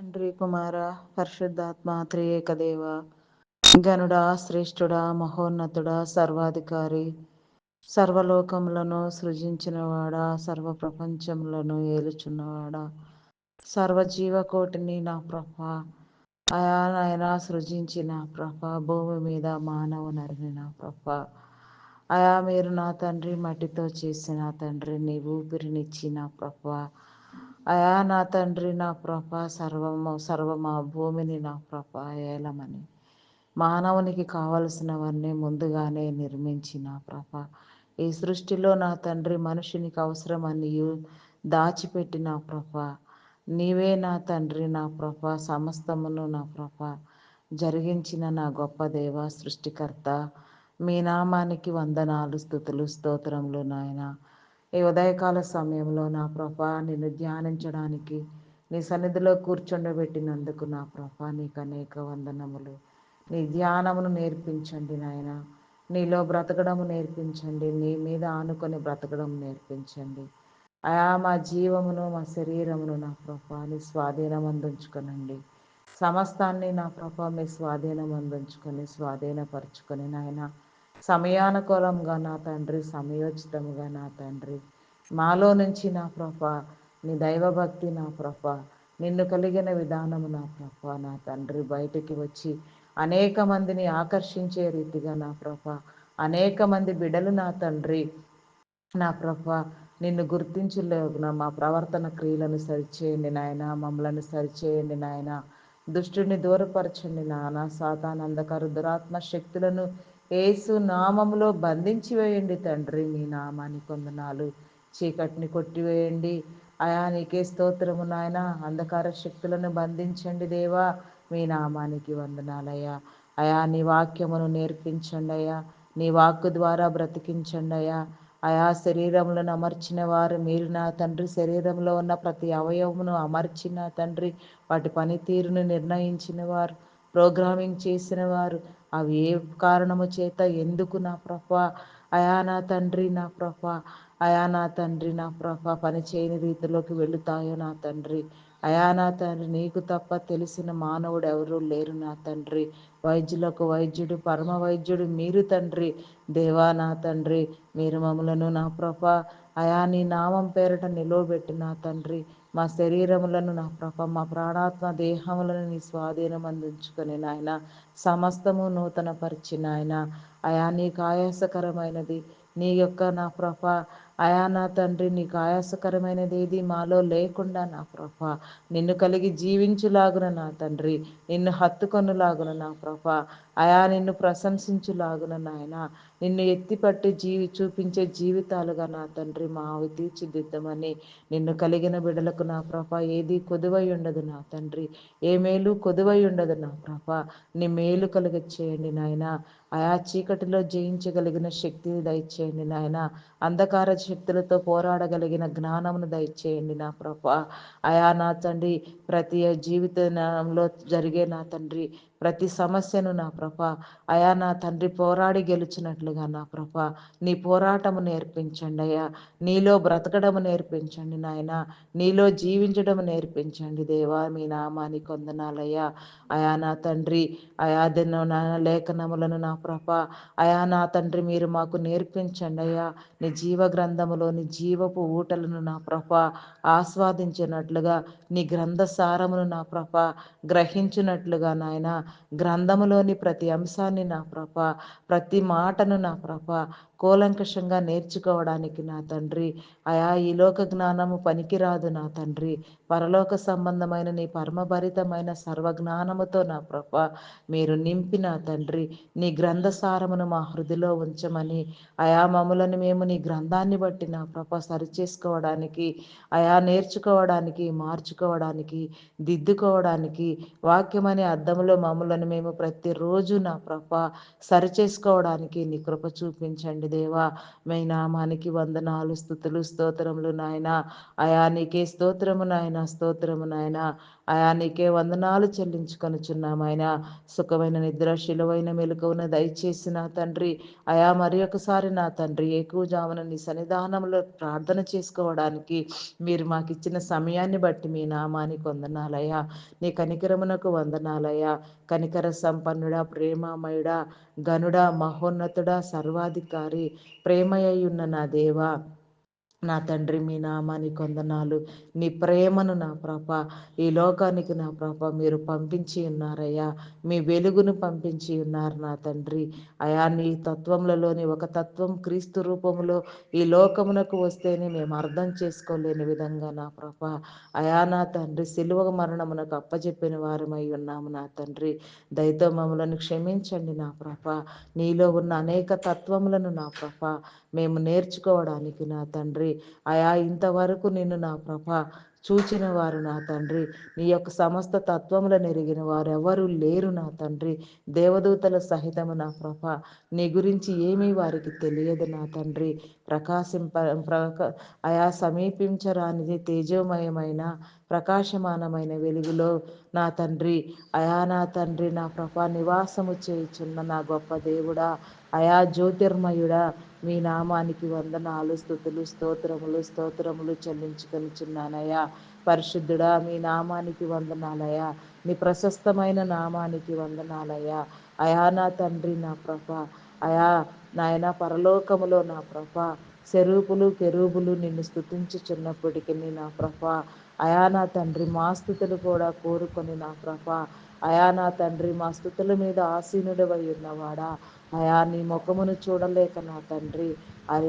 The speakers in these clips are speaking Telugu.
తండ్రి కుమార పరిశుద్ధాత్మ త్రియేకదేవ గనుడా శ్రేష్ఠుడా మహోన్నతుడా సర్వాధికారి సర్వలోకములను సృజించినవాడా సర్వ ప్రపంచములను ఏలుచున్నవాడా. సర్వజీవకోటిని నా ప్రభ అయానైనా నాయన సృజించిన ప్రభ భూమి మీద మానవ నరిని నా ప్రభ. అయా మీరు నా తండ్రి మట్టితో చేసిన తండ్రి నీ ఊపిరినిచ్చిన ప్రభ. అయా నా తండ్రి నా ప్రభ సర్వము సర్వమా భూమిని నా ప్రభ ఏలమని. మానవునికి కావలసినవన్నీ ముందుగానే నిర్మించిన ప్రభ. ఈ సృష్టిలో నా తండ్రి మనుషునికి అవసరమని దాచిపెట్టిన ప్రభ. నీవే నా తండ్రి నా ప్రభ సమస్తమును నా ప్రభ. జరిగించిన నా గొప్ప దేవ సృష్టికర్త మీ నామానికి వందనాలు స్థుతులు స్తోత్రములు నాయన. ఈ ఉదయకాల సమయంలో నా ప్రభా నిన్ను ధ్యానించడానికి నీ సన్నిధిలో కూర్చుండబెట్టినందుకు నా ప్రభా నీకు అనేక వందనములు. నీ ధ్యానమును నేర్పించండి నాయన. నీలో బ్రతకడము నేర్పించండి. నీ మీద ఆనుకొని బ్రతకడం నేర్పించండి. అయా మా జీవమును మా శరీరమును నా ప్రభ నీ స్వాధీనం అందించుకునండి సమస్తాన్ని నా ప్రభా మీ స్వాధీనం అందించుకొని స్వాధీనపరుచుకొని నాయన. సమయానుకూలంగా నా తండ్రి సమయోచితముగా నా తండ్రి. మాలో నుంచి నా ప్రభ నీ దైవభక్తి నా ప్రభ నిన్ను కలిగిన విధానము నా ప్రభ నా తండ్రి బయటికి వచ్చి అనేక మందిని ఆకర్షించే రీతిగా నా ప్రభ అనేక మంది బిడలు నా తండ్రి నా ప్రభ నిన్ను గుర్తించలేగున మా ప్రవర్తన క్రియలను సరిచేయండి నాయన మమ్మలను సరిచేయండి నాయన. దుష్టుని దూరపరచండి నాన్న సాతాన్ దురాత్మ శక్తులను ఏసు నామములో బంధించి వేయండి తండ్రి మీ నామాన్ని కొందనాలు చీకటిని కొట్టివేయండి. అయా నీకే స్తోత్రము నాయన. అంధకార శక్తులను బంధించండి దేవా. మీ నామానికి వందనాలయ్యా. అయా నీ వాక్యమును నేర్పించండి అయ్యా. నీ వాక్కు ద్వారా బ్రతికించండి అయ్యా. ఆయా శరీరములను అమర్చిన వారు మీరు నా తండ్రి. శరీరంలో ఉన్న ప్రతి అవయవమును అమర్చిన తండ్రి. వాటి పనితీరును నిర్ణయించిన వారు ప్రోగ్రామింగ్ చేసిన వారు అవి ఏ కారణము చేత ఎందుకు నా ప్రభ? అయా నా తండ్రి నా ప్రభ. అయా నా తండ్రి నా ప్రభ పని చేయని రీతిలోకి వెళుతాయో నా తండ్రి. అయా నా తండ్రి నీకు తప్ప తెలిసిన మానవుడు ఎవరూ లేరు నా తండ్రి. వైద్యులకు వైద్యుడు పరమ వైద్యుడు మీరు తండ్రి. దేవా నా తండ్రి మీరు మమ్మలను నా ప్రభ. అయా నీ నామం పేరట నిలువబెట్టి నా తండ్రి. మా శరీరములను నా ప్రభ మా ప్రాణాత్మ దేహములను నీ స్వాధీనం అందించుకొని నాయన సమస్తము నూతన పరిచి నాయన అయా నీకు ఆయాసకరమైనది నీ యొక్క నా ప్రభ అయా నా తండ్రి నీకు ఆయాసకరమైనది ఏది మాలో లేకుండా నా ప్రభ నిన్ను కలిగి జీవించులాగున నా తండ్రి నిన్ను హత్తుకొనులాగున నా ప్రభ అయా నిన్ను ప్రశంసించులాగున నాయన. నిన్ను ఎత్తిపట్టి జీవి చూపించే జీవితాలుగా నా తండ్రి మావి తీర్చిదిద్దమని. నిన్ను కలిగిన బిడలకు నా ప్రభ ఏది కొదువై ఉండదు నా తండ్రి. ఏ మేలు కొదువై ఉండదు నా ప్రభ. నీ మేలు కలుగ చేయండి నాయన. ఆయా చీకటిలో జయించగలిగిన శక్తిని దయచేయండి నాయన. అంధకార శక్తులతో పోరాడగలిగిన జ్ఞానమును దయచేయండి నా ప్రభ. అయా నా తండ్రి ప్రతి జీవితంలో జరిగే నా తండ్రి ప్రతి సమస్యను నా ప్రభ అయా నా తండ్రి పోరాడి గెలిచినట్లుగా నా ప్రభ నీ పోరాటము నేర్పించండి అయ్యా. నీలో బ్రతకడము నేర్పించండి నాయన. నీలో జీవించడం నేర్పించండి దేవా మీ నామాని కొందనాలయ్యా అయా నా తండ్రి అయా నా లేఖనములను నా ప్రభ అయా నా తండ్రి మీరు మాకు నేర్పించండి అయ్యా. నీ జీవ గ్రంథములోని జీవపు ఊటలను నా ప్రభ ఆస్వాదించినట్లుగా నీ గ్రంథ సారమును నా ప్రభ గ్రహించినట్లుగా నాయన. గ్రంథములోని ప్రతి అంశాన్ని నా ప్రభ ప్రతి మాటను నా ప్రభ కూలంకషంగా నేర్చుకోవడానికి నా తండ్రి అయా ఈ లోక జ్ఞానము పనికిరాదు నా తండ్రి. పరలోక సంబంధమైన నీ పరమభరితమైన సర్వజ్ఞానముతో నా ప్రభ మీరు నింపిన తండ్రి. నీ గ్రంథసారమును మా హృదిలో ఉంచమని అయా మమ్మలను మేము నీ గ్రంథాన్ని బట్టి నా ప్రభ సరిచేసుకోవడానికి అయా నేర్చుకోవడానికి మార్చుకోవడానికి దిద్దుకోవడానికి వాక్యమని అర్థంలో మమ్మలను మేము ప్రతిరోజు నా ప్రభ సరిచేసుకోవడానికి నీ కృప చూపించండి దేవా. మీ నామానికి వందనాలు స్థుతులు స్తోత్రములు నాయన. అయా నీకే స్తోత్రము నాయన స్తోత్రము నాయన. ఆయా నీకే వందనాలు చెల్లించుకొనుచున్నాం ఆయన. సుఖమైన నిద్ర శిలువైన మెలకువను దయచేసి నా తండ్రి. అయా మరి ఒకసారి నా తండ్రి ఎక్కువజామున నీ సన్నిధానంలో ప్రార్థన చేసుకోవడానికి మీరు మాకు ఇచ్చిన సమయాన్ని బట్టి మీ నామానికి వందనాలయ్యా. నీ కనికరమునకు వందనాలయ్యా. కనికర సంపన్నుడా ప్రేమమయుడా గనుడా మహోన్నతుడా సర్వాధికారి ప్రేమయ్యున్న నా దేవా. నా తండ్రి మీ నామాని కొందనాలు. నీ ప్రేమను నా ప్రభ ఈ లోకానికి నా ప్రభ మీరు పంపించి ఉన్నారయ్యా. మీ వెలుగును పంపించి ఉన్నారు నా తండ్రి. అయా నీ తత్వములలోని ఒక తత్వం క్రీస్తు రూపంలో ఈ లోకమునకు వస్తేనే మేము అర్థం చేసుకోలేని విధంగా నా ప్రభ. అయా నా తండ్రి సిలువ మరణమునకు అప్పచెప్పిన వారమై ఉన్నాము నా తండ్రి. దయతో మమ్మలను క్షమించండి నా ప్రభ. నీలో ఉన్న అనేక తత్వములను నా ప్రభ మేము నేర్చుకోవడానికి నా తండ్రి. అయా ఇంతవరకు నిన్ను నా ప్రభ చూచిన వారు నా తండ్రి. నీ యొక్క సమస్త తత్వములను ఎరిగిన వారు ఎవరు లేరు నా తండ్రి. దేవదూతల సహితము నా ప్రభ. నీ గురించి ఏమీ వారికి తెలియదు నా తండ్రి. ప్రకాశింప ప్రక ఆయా సమీపించరానిది తేజోమయమైన ప్రకాశమానమైన వెలుగులో నా తండ్రి. అయా నా తండ్రి నా ప్రభ నివాసము చేయుచున్న నా గొప్ప దేవుడా. అయా జ్యోతిర్మయుడా. మీ నామానికి వందనాలు స్థుతులు స్తోత్రములు స్తోత్రములు చెల్లించుకొనిచున్నానయ్యా. పరిశుద్ధుడా మీ నామానికి వందనాలయ్యా. నీ ప్రశస్తమైన నామానికి వందనాలయ్యా. అయా నా తండ్రి నా ప్రభ. అయా నాయన పరలోకములో నా ప్రభ. శరూపులు కెరూపులు నిన్ను స్థుతించుచున్నప్పటికీ నా ప్రభ. అయా నా తండ్రి మా స్థుతులు కూడా కోరుకొని నా ప్రభ. అయా నా తండ్రి మా స్థుతుల మీద ఆసీనుడవై ఉన్నవాడా అయా నీ ముఖమును చూడలేక నా తండ్రి అది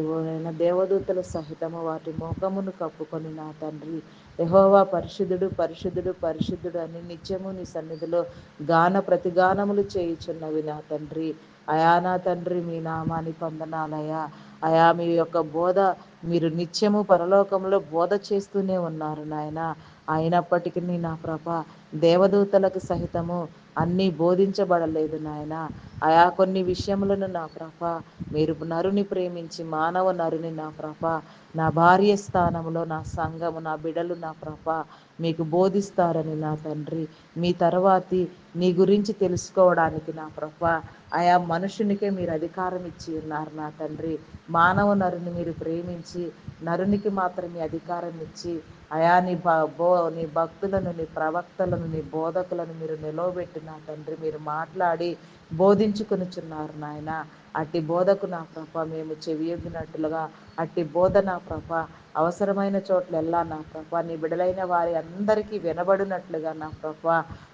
దేవదూతల సహితము వాటి ముఖమును కప్పుకొని నా తండ్రి. యహోవా పరిశుద్ధుడు పరిశుద్ధుడు పరిశుద్ధుడు అని నిత్యము నీ సన్నిధిలో గాన ప్రతిగానములు చేయుచున్నవి నా తండ్రి. అయా నా తండ్రి మీ నామాని పొందనాలయా? అయా మీ యొక్క బోధ మీరు నిత్యము పరలోకంలో బోధ చేస్తూనే ఉన్నారు నాయన. అయినప్పటికీ నా ప్రభ దేవదూతలకు సహితము అన్నీ బోధించబడలేదు నాయన. ఆయా కొన్ని విషయములను నా ప్రభ మీరు నరుని ప్రేమించి మానవ నరుని నా ప్రభ నా భార్య స్థానంలో నా సంఘము నా బిడలు నా ప్రభ మీకు బోధిస్తారని నా తండ్రి. మీ తర్వాతి నీ గురించి తెలుసుకోవడానికి నా ప్రభ ఆయా మనుషునికే మీరు అధికారం ఇచ్చి ఉన్నారు నా తండ్రి. మానవ నరుని మీరు ప్రేమించి నరునికి మాత్రమే అధికారం ఇచ్చి అయా నీ బో నీ భక్తులను నీ ప్రవక్తలను నీ బోధకులను మీరు నిలవబెట్టిన తండ్రి. మీరు మాట్లాడి బోధించుకొనిచున్నారు నాయన. అట్టి బోధకు నా ప్రభ మేము చెవియొగ్గినట్లుగా అట్టి బోధ నా ప్రభ అవసరమైన చోట్లెల్లా నా ప్రభ నీ బిడలైన వారి అందరికీ వినబడినట్లుగా నా ప్రభ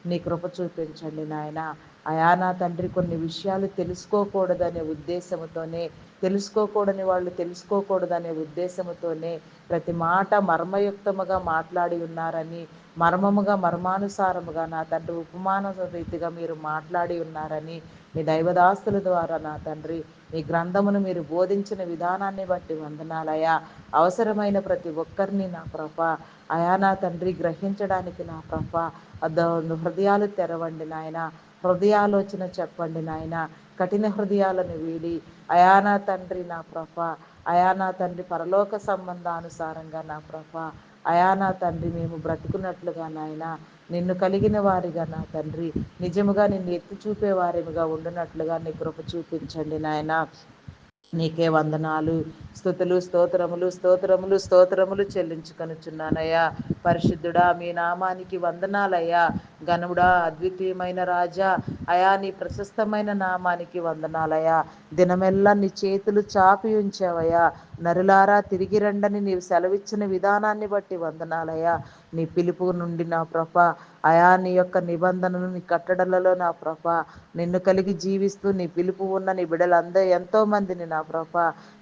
నీ కృప చూపించండి నాయన. అయా నా తండ్రి కొన్ని విషయాలు తెలుసుకోకూడదనే ఉద్దేశంతోనే తెలుసుకోకూడని వాళ్ళు తెలుసుకోకూడదనే ఉద్దేశంతోనే ప్రతి మాట మర్మయుక్తముగా మాట్లాడి ఉన్నారని మర్మముగా మర్మానుసారముగా నా తండ్రి ఉపమాన రీతిగా మీరు మాట్లాడి ఉన్నారని మీ దైవదాస్తుల ద్వారా నా తండ్రి మీ గ్రంథమును మీరు బోధించిన విధానాన్ని బట్టి వందనాలయా అవసరమైన ప్రతి ఒక్కరిని నా ప్రభ అయా నా తండ్రి గ్రహించడానికి నా ప్రభ హృదయాలు తెరవండి నాయన. హృదయాలోచన చెప్పండి నాయన. కఠిన హృదయాలను వీడి అయానా తండ్రి నా ప్రభ అయానా తండ్రి పరలోక సంబంధానుసారంగా నా ప్రభ అయానా తండ్రి మేము బ్రతుకున్నట్లుగా నాయన. నిన్ను కలిగిన వారిగా నా తండ్రి నిజముగా నిన్ను ఎత్తి చూపే వారిగా ఉండునట్లుగా నీ కృప చూపించండి నాయన. నీకే వందనాలు. స్థుతులు స్తోత్రములు స్తోత్రములు స్తోత్రములు చెల్లించుకొనుచున్నానయ్యా. పరిశుద్ధుడా మీ నామానికి వందనాలయ్యా. గనుడా అద్వితీయమైన రాజా. అయా నీ ప్రశస్తమైన నామానికి వందనాలయ్యా. దినమెల్లా నీ చేతులు చాపి ఉంచావయ్యా. నరులారా తిరిగి రండని నీవు సెలవిచ్చిన విధానాన్ని బట్టి వందనాలయ్యా. నీ పిలుపు నుండి నా ప్రభ. అయా నీ యొక్క నిబంధనలు నీ కట్టడలలో నా ప్రభ. నిన్ను కలిగి జీవిస్తూ నీ పిలుపు ఉన్న నీ బిడలందరూ ఎంతో మందిని నా ప్రభ.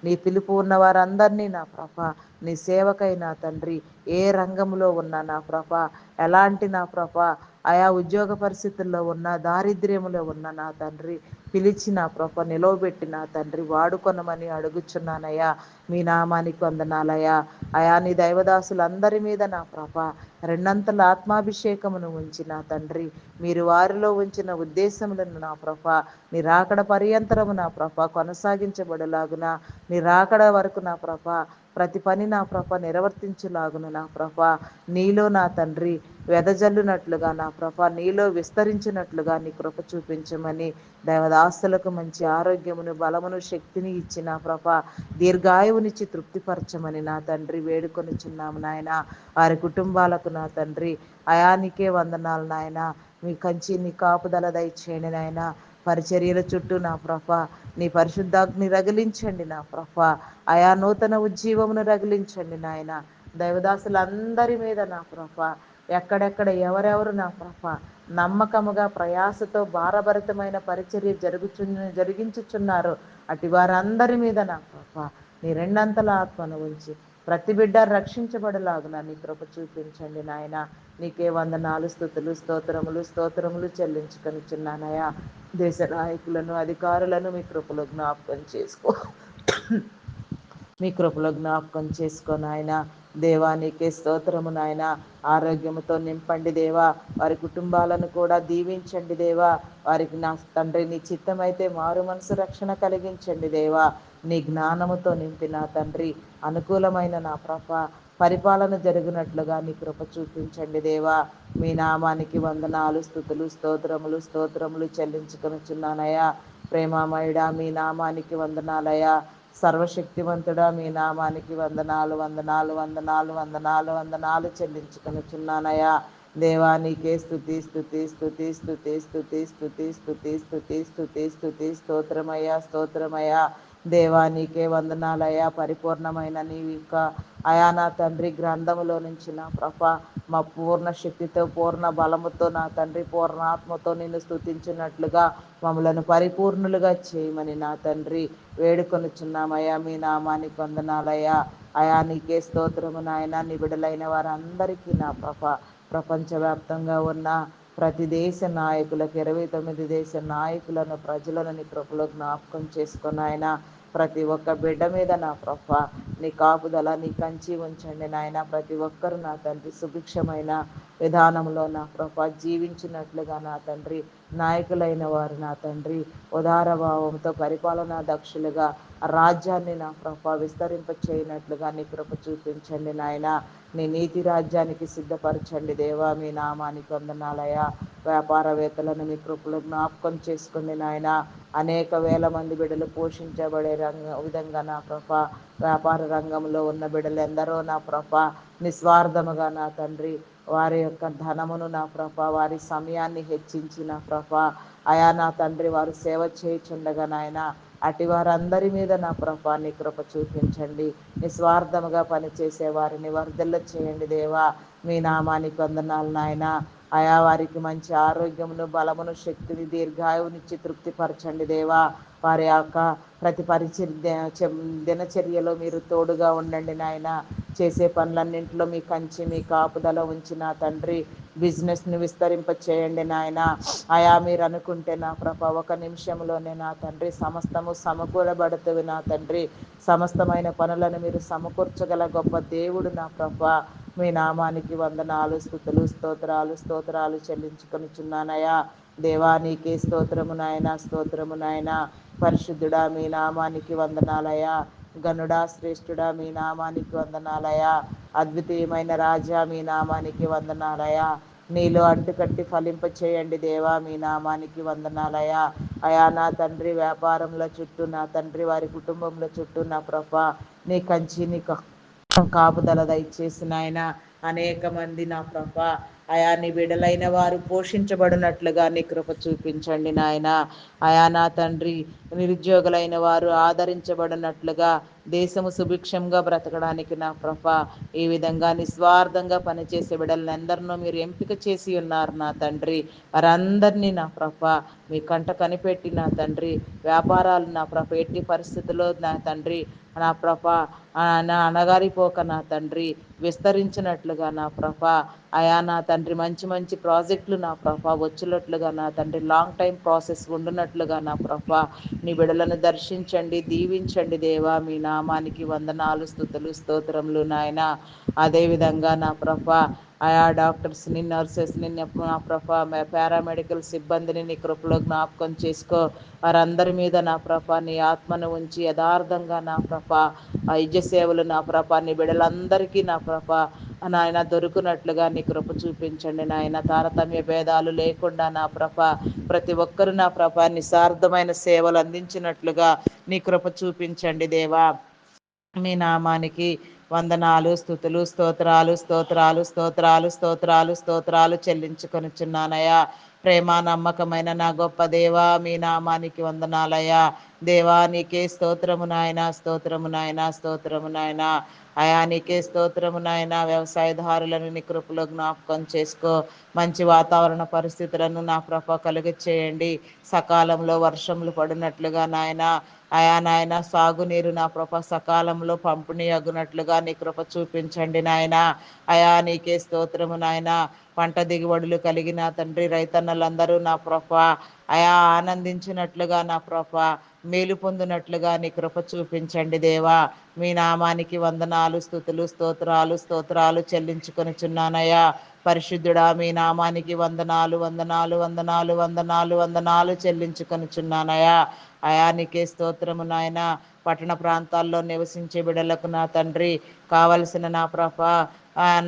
నీ పిలుపు ఉన్న వారందరినీ నా ప్రభ. నీ సేవకై నా తండ్రి. ఏ రంగంలో ఉన్నా నా ప్రభ. ఎలాంటి నా ప్రభ? ఆయా ఉద్యోగ పరిస్థితుల్లో ఉన్న దారిద్ర్యములో ఉన్న నా తండ్రి పిలిచి నా ప్రభ నిలవబెట్టి నా తండ్రి వాడుకొనమని అడుగుచున్నానయ్యా. మీ నామానికి వందనాలయ్యా. అయా నీ దైవదాసులందరి మీద నా ప్రభ రెండంతల ఆత్మాభిషేకమును ఉంచి నా తండ్రి మీరు వారిలో ఉంచిన ఉద్దేశములను నా ప్రభ నిరాకడ పర్యంతరము నా ప్రభ కొనసాగించబడలాగున నిరాకడ వరకు నా ప్రభ ప్రతి పని నా ప్రభ నిర్వర్తించులాగున నా ప్రభ నీలో నా తండ్రి వెదజల్లునట్లుగా నా ప్రభ నీలో విస్తరించినట్లుగా నీ కృప చూపించమని దైవదాస్తులకు మంచి ఆరోగ్యమును బలమును శక్తిని ఇచ్చి నా ప్రభ దీర్ఘాయువునిచ్చి తృప్తిపరచమని నా తండ్రి వేడుకొనిచున్నాము నాయన. వారి కుటుంబాలకు నా తండ్రి అయానికే వందనాలు నాయన. మీ కంచి నీ కాపుదల దయచేయండి నాయన. పరిచర్యల చుట్టూ నా ప్రభ నీ పరిశుద్ధాగ్ని రగిలించండి నా ప్రభ. ఆయా నూతన ఉజ్జీవమును రగిలించండి నాయన. దైవదాసులందరి మీద నా ప్రభ ఎక్కడెక్కడ ఎవరెవరు నా నమ్మకముగా ప్రయాసతో భారభరితమైన పరిచర్య జరుగుచు జరిగించుచున్నారు. అటు వారందరి మీద నా ప్రభ నీ రెండంతల ఆత్మను ఉంచి ప్రతి బిడ్డ రక్షించబడలాగున నీ కృప చూపించండి నాయన. నీకే వందనాలు స్థుతులు స్తోత్రములు స్తోత్రములు చెల్లించుకొనిచున్నానయా దేశ నాయకులను అధికారులను మీ కృపలో జ్ఞాపకం చేసుకో. మీ కృపలో జ్ఞాపకం నాయనా. దేవానికి స్తోత్రము నాయన. ఆరోగ్యముతో నింపండి దేవా. వారి కుటుంబాలను కూడా దీవించండి దేవా. వారికి నా తండ్రి నీ చిత్తమైతే మారు మనసు రక్షణ కలిగించండి దేవా. నీ జ్ఞానముతో నింపిన తండ్రి. అనుకూలమైన నా ప్రభ. పరిపాలన జరిగినట్లుగా నీ కృప చూపించండి దేవా. మీ నామానికి వందనాలు స్థుతులు స్తోత్రములు స్తోత్రములు చెల్లించుకొనిచున్నానయ్యా. ప్రేమామయుడా మీ నామానికి వందనాలయ్యా. సర్వశక్తివంతుడా మీ నామానికి వందనాలు వందనాలు వందనాలు వందనాలు వందనాలు చెల్లించుకొనిచున్నానయ్యా దేవానికే స్థుతి స్థుతి స్థుతి స్థుతి స్థుతి స్థుతి స్థుతి స్థుతి స్థుతి స్థుతి స్తోత్రమయ్యా స్తోత్రమయ్యా దేవానికే వందనాలయ్యా. పరిపూర్ణమైన నీవి ఇంకా అయా నా తండ్రి గ్రంథములో నుంచి నా ప్రభ మా పూర్ణ శక్తితో పూర్ణ బలముతో నా తండ్రి పూర్ణాత్మతో నిన్ను స్థుతించినట్లుగా మమ్మలను పరిపూర్ణులుగా చేయమని నా తండ్రి వేడుకొనుచున్నామయ్యా. మీ నామానికి వందనాలయ్యా. అయా నీకే స్తోత్రము నాయన. నిబిడలైన వారందరికీ నా ప్రభ ప్రపంచవ్యాప్తంగా ఉన్న ప్రతి దేశ నాయకులకు ఇరవై తొమ్మిది దేశ నాయకులను ప్రజలను నీ కృపలో జ్ఞాపకం చేసుకుని ఆయన ప్రతి ఒక్క బిడ్డ మీద నా ప్రభ నీ కాపుదల నీ కంచి ఉంచండి నాయన. ప్రతి ఒక్కరు నా తండ్రి సుభిక్షమైన విధానంలో నా ప్రభ జీవించినట్లుగా నా తండ్రి నాయకులైన వారు నా తండ్రి ఉదార భావంతో పరిపాలనా దక్షులుగా రాజ్యాన్ని నా ప్రభ విస్తరింప చేయనట్లుగా నీ కృప చూపించండి నాయన. నీ నీతి రాజ్యానికి సిద్ధపరచండి దేవా మీ నామానికి వందనాలయ వ్యాపారవేత్తలను మీ కృపలు జ్ఞాపకం చేసుకోండి నాయన. అనేక వేల మంది బిడ్డలు పోషించబడే రంగ విధంగా నా ప్రభ వ్యాపార రంగంలో ఉన్న బిడ్డలు ఎందరో నా ప్రభ నిస్వార్థముగా నా తండ్రి వారి యొక్క ధనమును నా ప్రభ వారి సమయాన్ని హెచ్చించి నా ప్రభ. అయా నా తండ్రి వారు సేవ చేయుచుండగా నాయన అటు వారందరి మీద నా ప్రభా నీ కృప చూపించండి. నిస్వార్థముగా పనిచేసే వారిని వర్ధల్ల చేయండి దేవా. మీ నామానికి వందనాలు నాయన. ఆయా వారికి మంచి ఆరోగ్యమును బలమును శక్తిని దీర్ఘాయువునిచ్చి తృప్తిపరచండి దేవా. వారి యొక్క ప్రతి పరిచర్ దినచర్యలో మీరు తోడుగా ఉండండి నాయన. చేసే పనులన్నింటిలో మీ కంచి మీ కాపుదల ఉంచిన తండ్రి. బిజినెస్ని విస్తరింప చేయండి నాయన. ఆయా మీరు అనుకుంటే నా ప్రభ ఒక నిమిషంలోనే నా తండ్రి సమస్తము సమకూరబడుతుంది నా తండ్రి. సమస్తమైన పనులను మీరు సమకూర్చగల గొప్ప దేవుడు నా ప్రభ. మీ నామానికి వందనాలు స్థుతులు స్తోత్రాలు స్తోత్రాలు చెల్లించుకొనిచున్నానయా దేవానికి స్తోత్రము నాయన స్తోత్రము నాయన. పరిశుద్ధుడా మీ నామానికి వందనాలయా గనుడా శ్రేష్ఠుడా మీ నామానికి వందనాలయా. అద్వితీయమైన రాజా మీ నామానికి వందనాలయా. నీలో అడ్డుకట్టి ఫలింప చేయండి దేవా మీ నామానికి వందనాలయా. అయా నా తండ్రి వ్యాపారంలో చుట్టూ నా తండ్రి వారి కుటుంబంలో చుట్టూ నా ప్రభ నీ కంచి నీ కాపుదల దయచేసిన ఆయన అనేక మంది నా ప్రభ. అయా నీ బిడలైన వారు పోషించబడినట్లుగా నీ కృప చూపించండి నాయన. అయా నా తండ్రి నిరుద్యోగులైన వారు ఆదరించబడినట్లుగా దేశము సుభిక్షంగా బ్రతకడానికి నా ప్రభ ఈ విధంగా నిస్వార్థంగా పనిచేసే బిడలందరినూ మీరు ఎంపిక చేసి ఉన్నారు నా తండ్రి. వారందరినీ నా ప్రభ మీ కంట కనిపెట్టి నా తండ్రి. వ్యాపారాలు నా ప్రభ ఎట్టి పరిస్థితుల్లో నా తండ్రి నా ప్రభ నా అనగారిపోక నా తండ్రి విస్తరించినట్లుగా నా ప్రభ. అయా నా తండ్రి మంచి మంచి ప్రాజెక్టులు నా ప్రభ. వచ్చినట్లుగా నా తండ్రి లాంగ్ టైం ప్రాసెస్ ఉండునట్లుగా నా ప్రభ. నీ బిడలను దర్శించండి దీవించండి దేవా. మీ నామానికి వందనాలు స్థుతులు స్తోత్రములు నాయన. అదేవిధంగా నా ప్రభ ఆయా డాక్టర్స్ని నర్సెస్ని నా ప్రభ పారామెడికల్ సిబ్బందిని నీ కృపలో జ్ఞాపకం చేసుకో. వారందరి మీద నా ప్రభ నీ ఆత్మను ఉంచి యథార్థంగా నా ప్రభ వైద్య సేవలు నా ప్రభ నీ బిడలందరికీ నా ప్రభ. నాయన దొరుకునట్లుగా నీ కృప చూపించండి నాయన. తారతమ్య భేదాలు లేకుండా నా ప్రభ ప్రతి ఒక్కరు నా ప్రభ నిస్వార్థమైన సేవలు అందించినట్లుగా నీ కృప చూపించండి దేవా. మీ నామానికి వందనాలు స్థుతులు స్తోత్రాలు స్తోత్రాలు స్తోత్రాలు స్తోత్రాలు స్తోత్రాలు చెల్లించుకొనిచున్నానయ్యా. ప్రేమ నమ్మకమైన నా గొప్ప దేవా మీ నామానికి వందనాలయ్యా. దేవా నీకే స్తోత్రము నాయన స్తోత్రము నాయన స్తోత్రము నాయన. అయా నీకే స్తోత్రము నాయన. వ్యవసాయదారులను నీ కృపలో జ్ఞాపకం చేసుకో. మంచి వాతావరణ పరిస్థితులను నా ప్రభ కలుగ చేయండి సకాలంలో వర్షములు పడినట్లుగా నాయన. అయా నాయన సాగునీరు నా ప్రభ సకాలంలో పంపిణీ అగునట్లుగా నీ కృప చూపించండి నాయన. అయా నీకే స్తోత్రము నాయన. పంట దిగుబడులు కలిగిన తండ్రి రైతన్నలందరూ నా ప్రభా అయా ఆనందించినట్లుగా నా ప్రభా మేలు పొందినట్లుగా నీ కృప చూపించండి దేవా. మీ నామానికి వందనాలు స్థుతులు స్తోత్రాలు స్తోత్రాలు చెల్లించుకొని చున్నానయ్యా పరిశుద్ధుడా మీ నామానికి వందనాలు వందనాలు వందనాలు వందనాలు వందనాలు చెల్లించుకొని చున్నానయ్యా అయానికే స్తోత్రము నాయన. పట్టణ ప్రాంతాల్లో నివసించే బిడలకు నా తండ్రి కావలసిన నా ప్రభ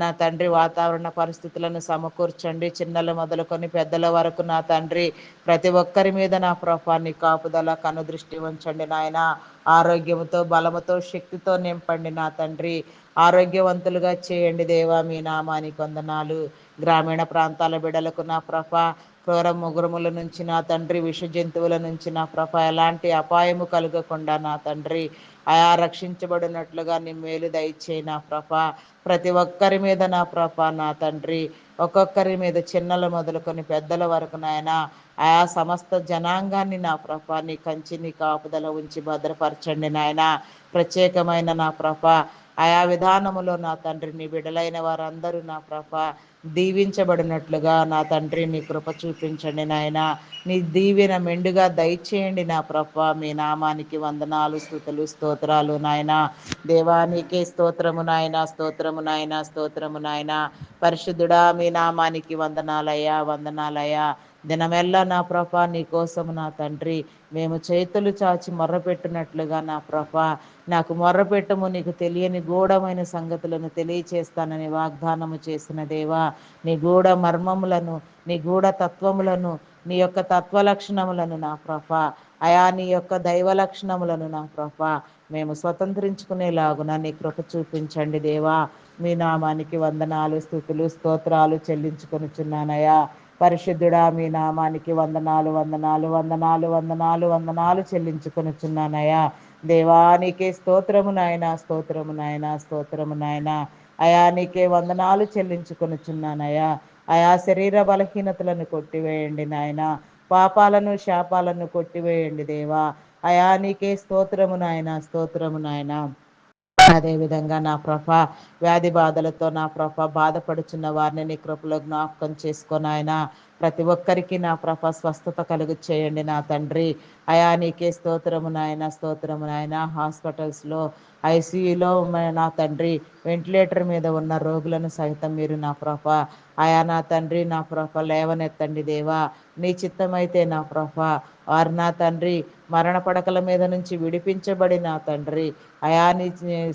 నా తండ్రి వాతావరణ పరిస్థితులను సమకూర్చండి. చిన్నలు మొదలుకొని పెద్దల వరకు నా తండ్రి ప్రతి ఒక్కరి మీద నా ప్రభాన్ని కాపుదల కనుదృష్టి ఉంచండి నాయన. ఆరోగ్యంతో బలముతో శక్తితో నింపండి నా తండ్రి. ఆరోగ్యవంతులుగా చేయండి దేవా మీ నామానికి వందనాలు. గ్రామీణ ప్రాంతాల బిడలకు నా ప్రభ క్రూర ముగురముల నుంచి నా తండ్రి విష జంతువుల నుంచి నా ప్రభ ఎలాంటి అపాయము కలగకుండా నా తండ్రి ఆయా రక్షించబడినట్లుగా నీ మేలు దయచేయి నా ప్రభ. ప్రతి ఒక్కరి మీద నా ప్రభ నా తండ్రి. ఒక్కొక్కరి మీద చిన్నలు మొదలుకొని పెద్దల వరకు నాయన ఆయా సమస్త జనాంగాన్ని నా ప్రభ నీ కంచి నీ కాపుదల ఉంచి భద్రపరచండి నాయన. ప్రత్యేకమైన నా ప్రభ ఆయా విధానములో నా తండ్రి నీ బిడలైన వారందరూ నా ప్రభ. దీవించబడినట్లుగా నా తండ్రి నీ కృప చూపించండి నాయన. నీ దీవెన మెండుగా దయచేయండి నా ప్రభ. మీ నామానికి వందనాలు స్థుతులు స్తోత్రాలు నాయన. దేవానికే స్తోత్రము నాయన స్తోత్రము నాయన స్తోత్రము నాయన. పరిశుద్ధుడా మీ నామానికి వందనాలయ్యా వందనాలయ్యా. దినమెల్లా నా ప్రభ నీ నా తండ్రి. మేము చేతులు చాచి మొర్రపెట్టినట్లుగా నా ప్రభ. నాకు మొర్రపెట్టము నీకు తెలియని గూఢమైన సంగతులను తెలియచేస్తానని వాగ్దానము చేసిన దేవా. నీ గూఢ మర్మములను నీ గూఢ తత్వములను నీ యొక్క తత్వ లక్షణములను నా ప్రభ. అయా నీ యొక్క దైవ లక్షణములను నా ప్రభ. మేము స్వతంత్రించుకునేలాగున నీ కృప చూపించండి దేవా. మీ నామానికి వందనాలు స్థుతులు స్తోత్రాలు చెల్లించుకొనిచున్నానయా. పరిశుద్ధుడా మీ నామానికి వందనాలు వందనాలు వందనాలు వందనాలు వందనాలు చెల్లించుకొనిచున్నానయా దేవానికే స్తోత్రము నాయన స్తోత్రము నాయన స్తోత్రము నాయన. అయా నీకే వందనాలు చెల్లించుకొనిచున్నానయ్యా. ఆయా శరీర బలహీనతలను కొట్టివేయండి నాయన. పాపాలను శాపాలను కొట్టివేయండి దేవా. అయా నీకే స్తోత్రము నాయన స్తోత్రము నాయన. అదేవిధంగా నా ప్రభ వ్యాధి బాధలతో నా ప్రభ బాధపడుచున్న వారిని నీ కృపలో జ్ఞాపకం చేసుకొని ఆయన ప్రతి ఒక్కరికి నా ప్రభ స్వస్థత కలుగు చేయండి నా తండ్రి. అయా నీకే స్తోత్రము నాయన స్తోత్రము నాయన. హాస్పిటల్స్లో ఐసీయూలో నా తండ్రి వెంటిలేటర్ మీద ఉన్న రోగులను సహితం మీరు నా ప్రభ. ఆయా నా తండ్రి నా ప్రభ లేవనెత్తండి దేవా. నీ చిత్తమైతే నా ప్రభ. వారు నా తండ్రి మరణ పడకల మీద నుంచి విడిపించబడి నా తండ్రి అయా నీ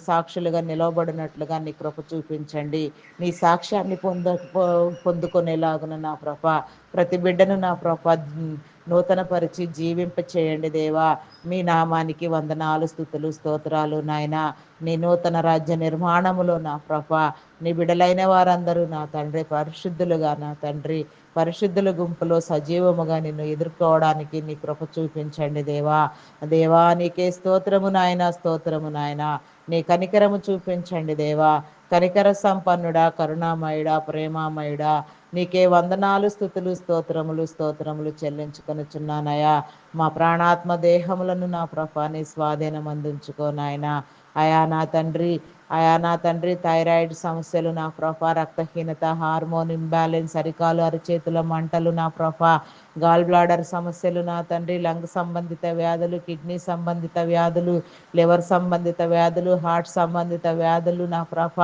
సాక్షులుగా నిలవబడినట్లుగా నీ కృప చూపించండి. నీ సాక్ష్యాన్ని పొంద పొందుకునేలాగున నా ప్రభ ప్రతి బిడ్డను నా ప్రభా నూతనపరిచి జీవింప చేయండి దేవా. మీ నామానికి వందనాలు స్థుతులు స్తోత్రాలు నాయన. నీ నూతన రాజ్య నిర్మాణములో నా ప్రభా నీ బిడలైన వారందరూ నా తండ్రి పరిశుద్ధులుగా నా తండ్రి పరిశుద్ధుల గుంపులో సజీవముగా నిన్ను ఎదుర్కోవడానికి నీ కృప చూపించండి దేవా. దేవా నీకే స్తోత్రము నాయన స్తోత్రము నాయన. నీ కనికరము చూపించండి దేవా. కనికర సంపన్నుడా కరుణామయుడా ప్రేమామయుడా. నీకే వందనాలు స్థుతులు స్తోత్రములు స్తోత్రములు చెల్లించుకొనిచున్నానయా మా ప్రాణాత్మ దేహములను నా ప్రభాని స్వాధీనం అందించుకో నాయన. అయా నా తండ్రి అయా నా తండ్రి థైరాయిడ్ సమస్యలు నా ప్రభ రక్తహీనత హార్మోన్ ఇంబ్యాలెన్స్ అరికాలు అరిచేతుల మంటలు నా ప్రభ గాల్ బ్లాడర్ సమస్యలు నా తండ్రి లంగ్ సంబంధిత వ్యాధులు కిడ్నీ సంబంధిత వ్యాధులు లివర్ సంబంధిత వ్యాధులు హార్ట్ సంబంధిత వ్యాధులు నా ప్రభ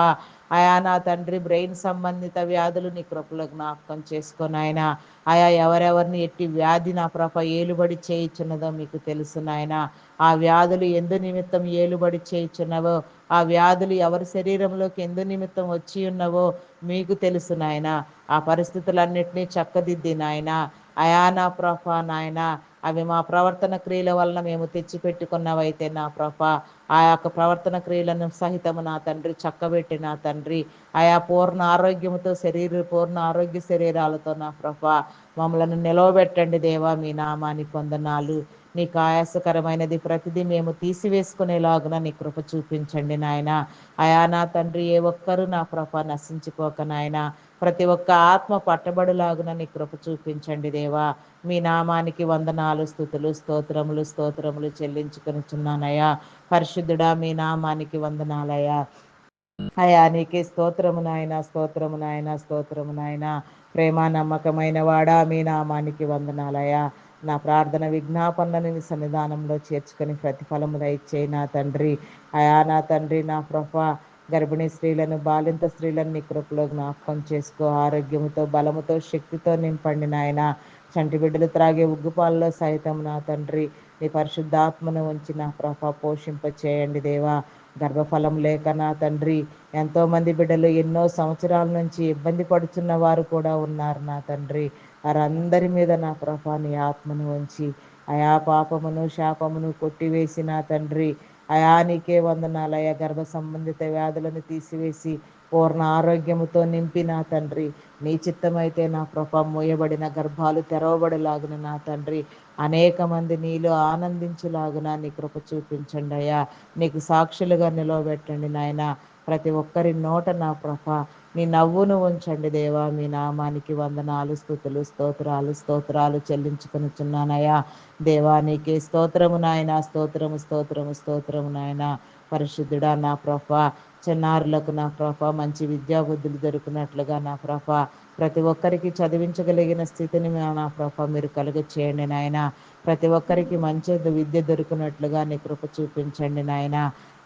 ఆయా నా తండ్రి బ్రెయిన్ సంబంధిత వ్యాధులు నీ కృపలో జ్ఞాపకం చేసుకొని ఆయన. ఆయా ఎవరెవరిని ఎట్టి వ్యాధి నా ప్రభ ఏలుబడి చేయించున్నదో మీకు తెలుసు నాయన. ఆ వ్యాధులు ఎందు నిమిత్తం ఏలుబడి చేయించున్నవో ఆ వ్యాధులు ఎవరి శరీరంలోకి ఎందు నిమిత్తం వచ్చి ఉన్నవో మీకు తెలుసు నాయన. ఆ పరిస్థితులన్నింటినీ చక్కదిద్ది నాయన. అయానా ప్రభ నాయన అవి మా ప్రవర్తన క్రియల వలన మేము తెచ్చిపెట్టుకున్నవైతే నా ప్రభ. ఆ యొక్క ప్రవర్తన క్రియలను సహితము నా తండ్రి చక్కబెట్టి నా తండ్రి. ఆయా పూర్ణ ఆరోగ్యముతో శరీర పూర్ణ ఆరోగ్య శరీరాలతో నా ప్రభ. మమ్మలను నిలవబెట్టండి దేవా మీ నామాని పొందనాలు. నీకు ఆయాసకరమైనది ప్రతిదీ మేము తీసివేసుకునేలాగున నీ కృప చూపించండి నాయన. అయా నా తండ్రి ఏ ఒక్కరు నా ప్రభ నశించుకోక నాయన. ప్రతి ఒక్క ఆత్మ పట్టబడులాగున నీ కృప చూపించండి దేవా. మీ నామానికి వందనాలు స్థుతులు స్తోత్రములు స్తోత్రములు చెల్లించుకొనిచున్నానయ్యా. పరిశుద్ధుడా మీ నామానికి వందనాలయ్యా. అయా నీకే స్తోత్రము నాయన స్తోత్రము నాయన స్తోత్రము నాయన. ప్రేమ నమ్మకమైన వాడా మీ నామానికి వందనాలయ్యా. నా ప్రార్థన విజ్ఞాపనని నీ సన్నిధానంలో చేర్చుకొని ప్రతిఫలము దయచేయి నా తండ్రి. అయా నా తండ్రి నా ప్రభా. గర్భిణీ స్త్రీలను బాలింత స్త్రీలను నీ కృపలో జ్ఞాపకం చేసుకో. ఆరోగ్యముతో బలముతో శక్తితో నింపండి నాయన. చంటి బిడ్డలు త్రాగే ఉగ్గుపాలలో సైతం నా తండ్రి నీ పరిశుద్ధాత్మను ఉంచి నా ప్రభ పోషింప చేయండి దేవా. గర్భఫలం లేక నా తండ్రి ఎంతోమంది బిడ్డలు ఎన్నో సంవత్సరాల నుంచి ఇబ్బంది పడుతున్న వారు కూడా ఉన్నారు నా తండ్రి. వారందరి మీద నా ప్రభా నీ ఆత్మను ఉంచి అయా పాపమును శాపమును కొట్టివేసి నా తండ్రి అయా నీకే వందనాలయ గర్భ సంబంధిత వ్యాధులను తీసివేసి పూర్ణ ఆరోగ్యముతో నింపి నా తండ్రి. నీ చిత్తమైతే నా ప్రభ మోయబడిన గర్భాలు తెరవబడిలాగున నా తండ్రి. అనేక మంది నీలో ఆనందించులాగున నీ కృప చూపించండి అయ్యా. నీకు సాక్షులుగా నిలవబెట్టండి నాయన. ప్రతి ఒక్కరి నోట నా ప్రభ నీ నవ్వును ఉంచండి దేవా మీ నామానికి వందనాలు స్థుతులు స్తోత్రాలు స్తోత్రాలు చెల్లించుకొనిచున్నానయ్యా. దేవా నీకే స్తోత్రము నాయన స్తోత్రము స్తోత్రము స్తోత్రము నాయన. పరిశుద్ధుడా నా ప్రఫ చిన్నారులకు నా ప్రభ మంచి విద్యా బుద్ధులు దొరికినట్లుగా నా ప్రభ. ప్రతి ఒక్కరికి చదివించగలిగిన స్థితిని నా ప్రభ మీరు కలుగ చేయండి నాయన. ప్రతి ఒక్కరికి మంచి విద్య దొరికినట్లుగా నీ కృప చూపించండి నాయన.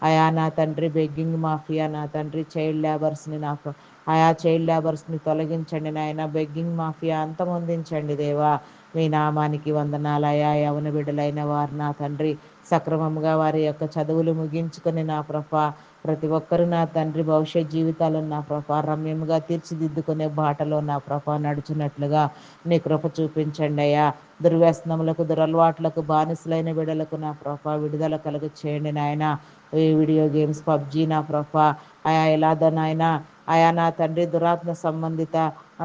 అయా నా తండ్రి బెగ్గింగ్ మాఫియా నా తండ్రి చైల్డ్ లేబర్స్ని నాకు ఆయా చైల్డ్ లేబర్స్ని తొలగించండి నాయన. బెగ్గింగ్ మాఫియా అంతమొందించండి దేవా. మీ నామానికి వందనాలయా యవన బిడ్డలైన వారు నా తండ్రి. సక్రమంగా వారి యొక్క చదువులు ముగించుకొని నా ప్రభ ప్రతి ఒక్కరు నా తండ్రి భవిష్యత్ జీవితాలను నా ప్రభ రమ్యముగా తీర్చిదిద్దుకునే బాటలో నా ప్రభ నడుచున్నట్లుగా నీ కృప చూపించండి అయ్యా. దుర్వ్యసనములకు దురలవాట్లకు బానిసలైన బిడలకు నా ప్రభ విడుదల కలుగు చేయండి నాయన. ఈ వీడియో గేమ్స్ పబ్జీ నా ప్రభ ఆయా ఎలాదో నాయన? ఆయా నా తండ్రి దురాత్మ సంబంధిత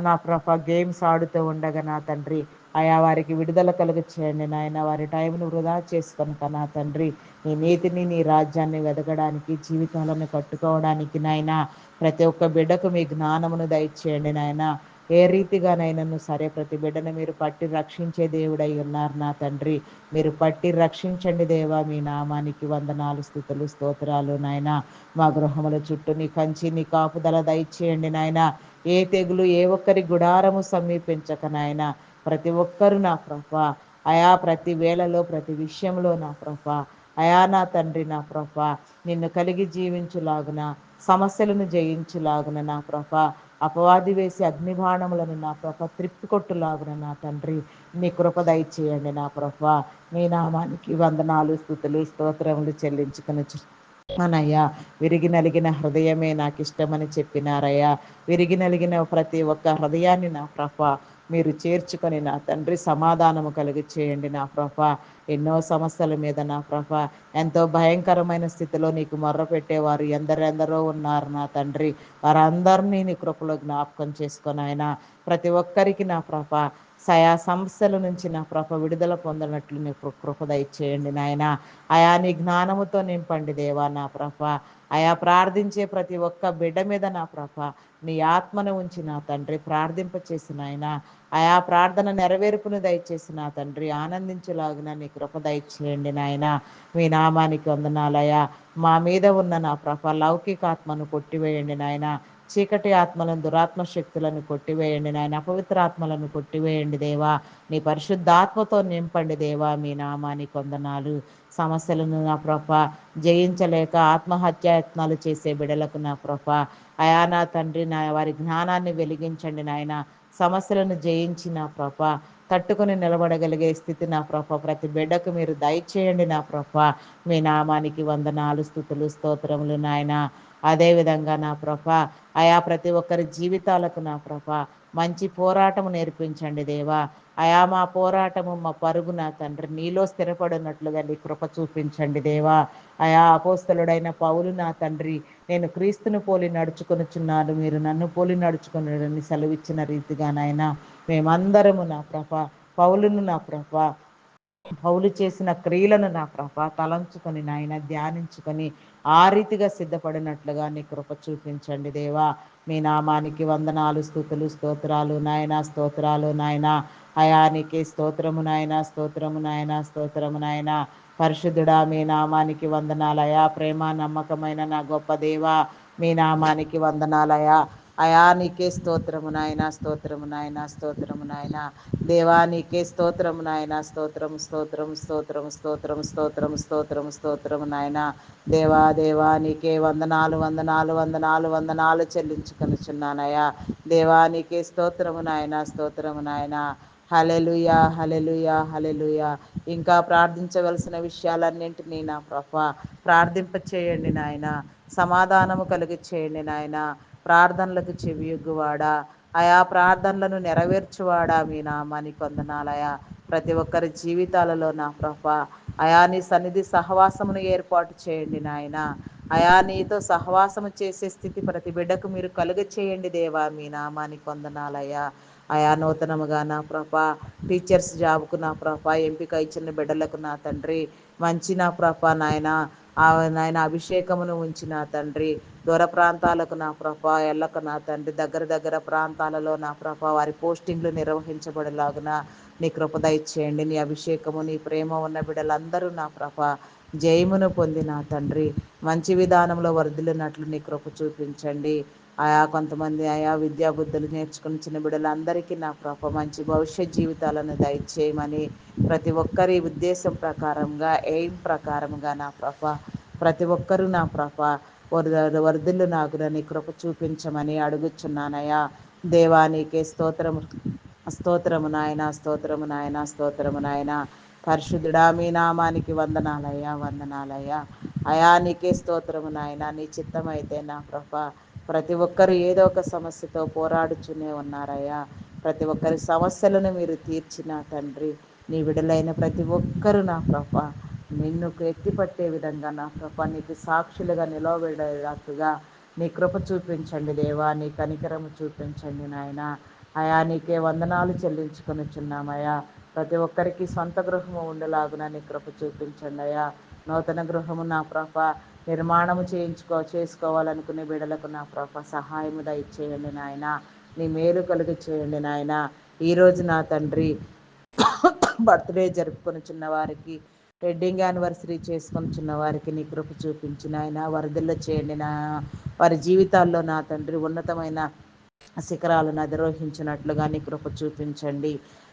నా ప్రభ గేమ్స్ ఆడుతూ ఉండగా నా తండ్రి ఆయా వారికి విడుదల కలుగచేయండి నాయన. వారి టైంను వృధా చేసుకొనక నా తండ్రి నీ నీతిని నీ రాజ్యాన్ని వెదగడానికి జీవితాలను కట్టుకోవడానికి నాయన ప్రతి ఒక్క బిడ్డకు మీ జ్ఞానమును దయచేయండి నాయన. ఏ రీతిగానైనాను సరే ప్రతి బిడ్డను మీరు పట్టి రక్షించే దేవుడై ఉన్నారు నా తండ్రి. మీరు పట్టి రక్షించండి దేవా మీ నామానికి వందనాలు స్థుతులు స్తోత్రాలు నాయన. మా గృహముల చుట్టూ నీ కంచి నీ కాపుదల దయచేయండి నాయన. ఏ తెగులు ఏ ఒక్కరి గుడారము సమీపించక నాయన. ప్రతి ఒక్కరు నా ప్రభ. అయా ప్రతి వేళలో ప్రతి విషయంలో నా ప్రభ. అయా నా తండ్రి నా ప్రభ. నిన్ను కలిగి జీవించులాగున సమస్యలను జయించులాగున నా ప్రభ. అపవాది వేసి అగ్నిబాణములను నా ప్రభ త్రిప్పి కొట్టులాగున నా తండ్రి. నీ కృప దయచేయండి నా ప్రభ. మీ నామానికి వందనాలు స్థుతులు స్తోత్రములు చెల్లించుకుని అనయ్యా విరిగి నలిగిన హృదయమే నాకు ఇష్టమని చెప్పినారయ్యా. విరిగి నలిగిన ప్రతి ఒక్క హృదయాన్ని నా ప్రభ మీరు చేర్చుకొని నా తండ్రి సమాధానము కలిగి చేయండి నా ప్రభ. ఎన్నో సమస్యల మీద నా ప్రభ. ఎంతో భయంకరమైన స్థితిలో నీకు మొర్ర పెట్టేవారు ఎందరెందరో ఉన్నారు నా తండ్రి. వారందరినీ నీ కృపలో జ్ఞాపకం చేసుకొని ఆయన ప్రతి ఒక్కరికి నా ప్రభ. సయా సమస్యల నుంచి నా ప్రభ విడుదల పొందనట్లు నీ కృప దయచేయండి నాయన. ఆయా నీ జ్ఞానముతో నింపండి దేవా నా ప్రభ. అయా ప్రార్థించే ప్రతి ఒక్క బిడ్డ మీద నా ప్రభ నీ ఆత్మను ఉంచి నా తండ్రి ప్రార్థింప చేసిన ఆయన ఆయా ప్రార్థన నెరవేర్పును దయచేసి నా తండ్రి ఆనందించేలాగున నీ కృప దయచేయండి నాయన. మీ నామానికి వందనాలయ మా మీద ఉన్న నా ప్రభ లౌకికాత్మను కొట్టివేయండి నాయన. చీకటి ఆత్మలను దురాత్మ శక్తులను కొట్టివేయండి నాయన అపవిత్ర ఆత్మలను కొట్టివేయండి దేవా. నీ పరిశుద్ధాత్మతో నింపండి దేవా మీ నామాని కొందనాలు. సమస్యలను నా ప్రభ జయించలేక ఆత్మహత్యాయత్నాలు చేసే బిడలకు నా ప్రభ. అయా నా తండ్రి నా వారి జ్ఞానాన్ని వెలిగించండి నాయన. సమస్యలను జయించి నా ప్రభ తట్టుకుని నిలబడగలిగే స్థితి నా ప్రభ. ప్రతి బిడ్డకు మీరు దయచేయండి నా ప్రభ. మీ నామానికి వందనాలు స్థుతులు స్తోత్రములు నాయన. అదే విధంగా నా ప్రభ అయా ప్రతి ఒక్కరి జీవితాలకు నా ప్రభ మంచి పోరాటము నేర్పించండి దేవా. అయా మా పోరాటము మా పరుగు నా తండ్రి నీలో స్థిరపడినట్లుగా నీ కృప చూపించండి దేవా. అయా అపోస్తలుడైన పౌలు నా తండ్రి నేను క్రీస్తును పోలి నడుచుకొనుచున్నాను మీరు నన్ను పోలి నడుచుకుని సెలవిచ్చిన రీతిగా నాయన మేమందరము నా ప్రభ పౌలును నా ప్రభ పౌలు చేసిన క్రియలను నా ప్రభ తలంచుకొని నాయన ధ్యానించుకొని ఆ రీతిగా సిద్ధపడినట్లుగా నీ కృప చూపించండి దేవా. మీ నామానికి వందనాలు స్థుతులు స్తోత్రాలు నాయన స్తోత్రాలు నాయన. అయానికి స్తోత్రము నాయన స్తోత్రము నాయన స్తోత్రము నాయన. పరిశుద్ధుడా మీ నామానికి వందనాలయా. ప్రేమ నమ్మకమైన నా గొప్ప దేవా. మీ నామానికి వందనాలయా. అయానికే స్తోత్రము నాయన స్తోత్రము నాయన స్తోత్రము నాయన. దేవానికే స్తోత్రము నాయన. స్తోత్రం స్తోత్రం స్తోత్రం స్తోత్రం స్తోత్రం స్తోత్రం స్తోత్రం నాయన. దేవా దేవా నీకే వందనాలు వందనాలు వందనాలు వందనాలు చెల్లించుకొనిచున్నానయ్యా. దేవానికే స్తోత్రము నాయన స్తోత్రము నాయన. హలెలుయా హలెలుయా హలెలుయా ఇంకా ప్రార్థించవలసిన విషయాలన్నింటినీ నా ప్రభ ప్రార్థింప చేయండి నాయన. సమాధానము కలిగి చేయండి నాయన. ప్రార్థనలకు చెవియొగ్గువాడా? ఆయా ప్రార్థనలను నెరవేర్చువాడా మీ నామాని కొందనాలయా ప్రతి ఒక్కరి జీవితాలలో నా ప్రభ అయా నీ సన్నిధి సహవాసమును ఏర్పాటు చేయండి నాయన. అయా నీతో సహవాసము చేసే స్థితి ప్రతి బిడ్డకు మీరు కలుగ చేయండి దేవా మీ నామాని వందనాలయ్యా అయా నూతనముగా నా ప్రభ టీచర్స్ జాబ్కు నా ప్రభ ఎంపిక ఇచ్చిన బిడ్డలకు నా తండ్రి. మంచి నా ప్రభ నాయన నాయన అభిషేకమును ఉంచిన తండ్రి. దూర ప్రాంతాలకు నా ప్రభా ఎల్లక నా తండ్రి దగ్గర దగ్గర ప్రాంతాలలో నా ప్రభా వారి పోస్టింగ్లు నిర్వహించబడేలాగున నీ కృప దయచేయండి. నీ అభిషేకము నీ ప్రేమ ఉన్న బిడ్డలందరూ నా ప్రభా జయమును పొంది నా తండ్రి. మంచి విధానంలో వరదలినట్లు నీ కృప చూపించండి. ఆయా కొంతమంది ఆయా విద్యా బుద్ధులు నేర్చుకుని చిన్న బిడ్డలందరికీ నా ప్రభ మంచి భవిష్యత్ జీవితాలను దయచేయమని ప్రతి ఒక్కరి ఉద్దేశం ప్రకారంగా ఎయిమ్ ప్రకారంగా నా ప్రభ ప్రతి ఒక్కరూ నా ప్రభ వరద వరదలు నాగున నీ కృప చూపించమని అడుగుచున్నానయ్యా. దేవానికి స్తోత్రము స్తోత్రము నాయన స్తోత్రము నాయన స్తోత్రము నాయన. పరిశుద్ధుడా మీ నామానికి వందనాలయ్యా వందనాలయ్యా. అయా నీకే స్తోత్రము నాయన. నీ చిత్తమైతే నా ప్రభ ప్రతి ఒక్కరు ఏదో ఒక సమస్యతో పోరాడుచునే ఉన్నారయ్యా. ప్రతి ఒక్కరి సమస్యలను మీరు తీర్చిన తండ్రి. నీ విడలైన ప్రతి ఒక్కరు నా ప్రభ నిన్ను ఎత్తిపట్టే విధంగా నా ప్రభ నీకు సాక్షులుగా నిలవబడేటట్టుగా నీ కృప చూపించండి దేవా నీ కనికరము చూపించండి నాయన. అయా నీకే వందనాలు చెల్లించుకొనిచున్నామయ్యా ప్రతి ఒక్కరికి సొంత గృహము ఉండేలాగున నీ కృప చూపించండి అయ్యా నూతన గృహము నా ప్రభ నిర్మాణము చేయించుకో చేసుకోవాలనుకునే బిడలకు నా ప్రభ సహాయము దయచేయండి నాయన. నీ మేలు కలుగు చేయండి నాయన. ఈరోజు నా తండ్రి బర్త్డే జరుపుకొని చిన్న వారికి వెడ్డింగ్ యానివర్సరీ చేసుకొని చిన్న వారికి నీ కృప చూపించిన ఆయన వరదల్లో చేయండి నా వారి జీవితాల్లో నా తండ్రి ఉన్నతమైన శిఖరాలను అధిరోహించినట్లుగా నీ కృప చూపించండి.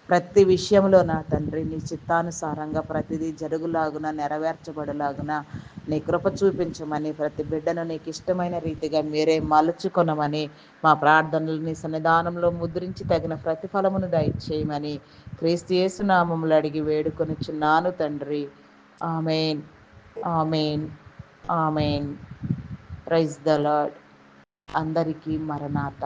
ప్రతి విషయంలో నా తండ్రి నీ చిత్తానుసారంగా ప్రతిదీ జరుగులాగున నెరవేర్చబడలాగున నీ కృప చూపించమని ప్రతి బిడ్డను నీకు ఇష్టమైన రీతిగా మీరే మలుచుకొనమని మా ప్రార్థనలు నీ సన్నిధానంలో ముద్రించి తగిన ప్రతిఫలమును దయచేయమని క్రీస్తు యేసునామములు అడిగి వేడుకొనిచున్నాను తండ్రి. Amen. Amen. Amen. Praise the Lord అందరికీ మరణాత.